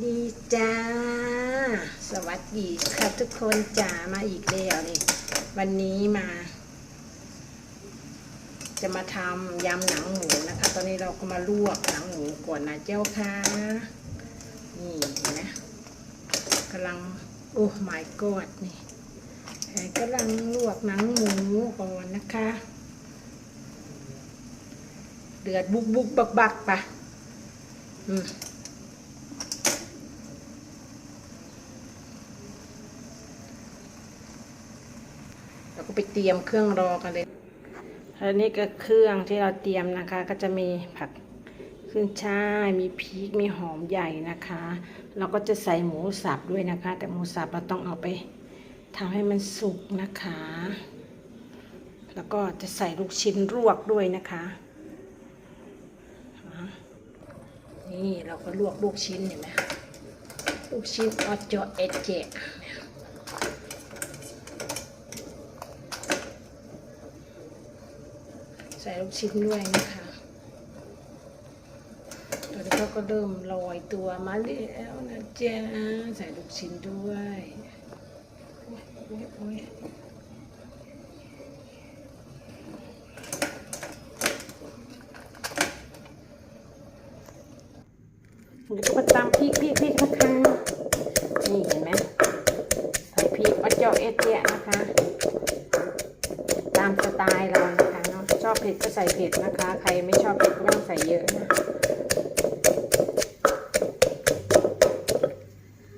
ดีจ้า สวัสดีค่ะทุกคนจ๋ามาอีกแล้วนี่วันนี้มา จะมาทำยำหนังหมูนะคะ ตอนนี้เราก็มาลวกหนังหมูก่อนนะเจ้าค่ะนี่เห็นไหมกำลังโอ้ my god นี่กำลังลวกหนังหมูก่อนนะคะ เดือดบุกบุกบักบักปะอืม เราก็ ไปเตรียมเครื่องรอกันเลยอันนี้ก็เครื่องที่เราเตรียมนะคะ ก็จะมีผักขึ้นช่ายมีพริกมีหอมใหญ่นะคะ เราก็จะใส่หมูสับด้วยนะคะ แต่หมูสับเราต้องเอาไปทำให้มันสุกนะคะ แล้วก็จะใส่ลูกชิ้นรวกด้วยนะคะ นี่เราก็ลวกลูกชิ้นเห็นไหมลูกชิ้นออจอเอเจ ใส่ลูกชิ้นด้วยนะคะตอนนี้เขาก็เริ่มลอยตัวมาแล้วนะเจ๊ะใส่ลูกชิ้นด้วยเดี๋ยวก็มาตามพริกพริกพริกนะคะนี่เห็นไหมใส่พริกอัจเจาเอเจียนะคะ ตามสไตล์เรา ชอบเผ็ดก็ใส่เผ็ดนะคะ ใครไม่ชอบเผ็ดก็ไม่ต้องใส่เยอะนะ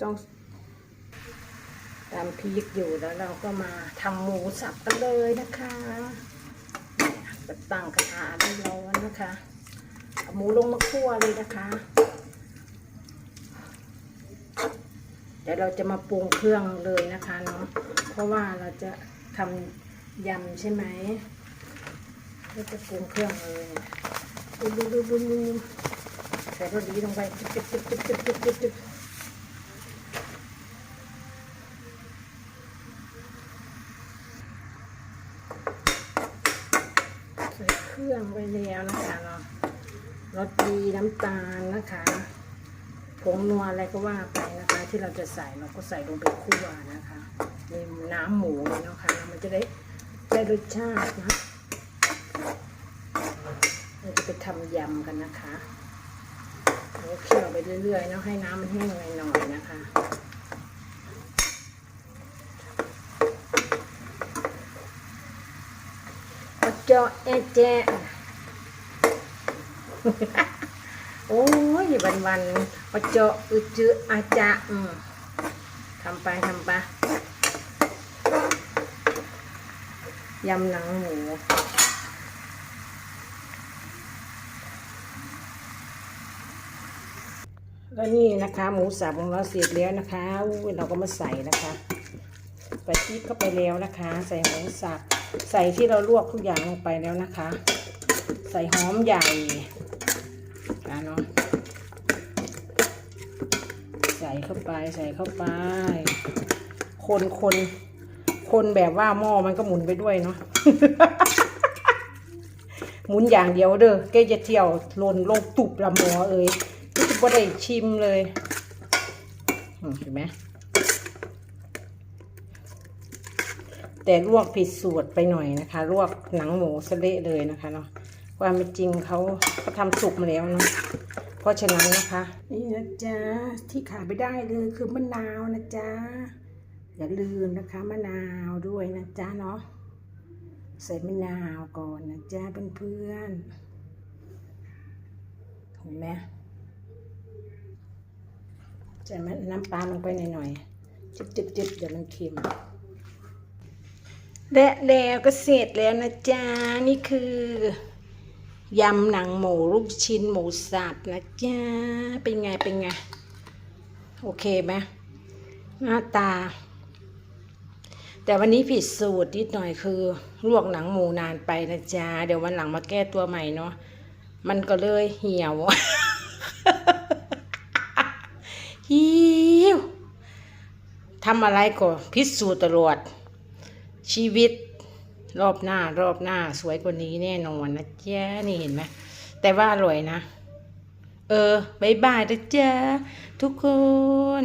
ต้องตามพริกอยู่แล้วเราก็มาทำหมูสับกันเลยนะคะจะตั้งกระทะได้ร้อนนะคะเอาหมูลงมาคั่วเลยนะคะ เดี๋ยวเราจะมาปรุงเครื่องเลยนะคะเนาะเพราะว่าเราจะทำยำใช่ไหม ก็จะปรุงเครื่องเลยดูดูดูดูดูใส่รสดีลงไปจึ๊บจึ๊บจึ๊บจึ๊บจึ๊บใส่เครื่องไปแล้วนะคะเนาะรสดีน้ำตาลนะคะผงนัวอะไรก็ว่าไปนะคะ ที่เราจะใส่เราก็ใส่ลงไปคั่วนะคะในน้ำหมูเลยนะคะมันจะได้ได้รสชาตินะ เราจะไปทำยำกันนะคะเราเคี่ยวไปเรื่อยๆเนาะให้น้ำมันแห้งหน่อยๆนะคะเอจาะเอะแจโอ้ยวันวันๆเอจาะอุจจืออาจะทำไปทำไปยำหนังหมู แล้วนี่นะคะหมูสับของเราเสร็จแล้วนะคะเราก็มาใส่นะคะใส่พริกเข้าไปแล้วนะคะ ใส่หมูสับใส่ที่เราลวกทุกอย่างลงไปแล้วนะคะ ใส่หอมใหญ่นะเนาะใส่เข้าไปใส่เข้าไป คนคนคนแบบว่าหม้อมันก็หมุนไปด้วยเนาะหมุนอย่างเดียวเด้อแกจะเที่ยวหล่นลงตุบละหมอเอ้ย ไม่ได้ชิมเลยเห็นไหมแต่ลวกผิดสูตรไปหน่อยนะคะ ลวกหนังหมูสเละเลยนะคะเนาะความเป็นจริงเขาเขาทำสุกมาแล้วเนาะเพราะฉะนั้นนะคะ นี่นะจ๊ะที่ขาดไม่ได้เลยคือมะนาวนะจ๊ะอย่าลืมนะคะมะนาวด้วยนะจ๊ะเนาะใส่มะนาวก่อนนะจ๊ะเพื่อนๆเห็นไหม ใส่น้ำปลาลงไปหน่อยๆ จิบๆๆเดี๋ยวมันเค็ม และแล้วก็เสร็จแล้วนะจ๊ะ นี่คือยำหนังหมูลูกชิ้นหมูสับนะจ๊ะ เป็นไงเป็นไง โอเคไหมหน้าตา แต่วันนี้ผิดสูตรนิดหน่อยคือ ลวกหนังหมูนานไปนะจ๊ะ เดี๋ยววันหลังมาแก้ตัวใหม่เนาะมันก็เลยเหี่ยว หิว ทำอะไรก็พิสูจน์ตลอด ชีวิตรอบหน้ารอบหน้าสวยกว่านี้แน่นอนนะจ๊ะนี่เห็นไหมแต่ว่าอร่อยนะ เออบายบายนะจ๊ะทุกคน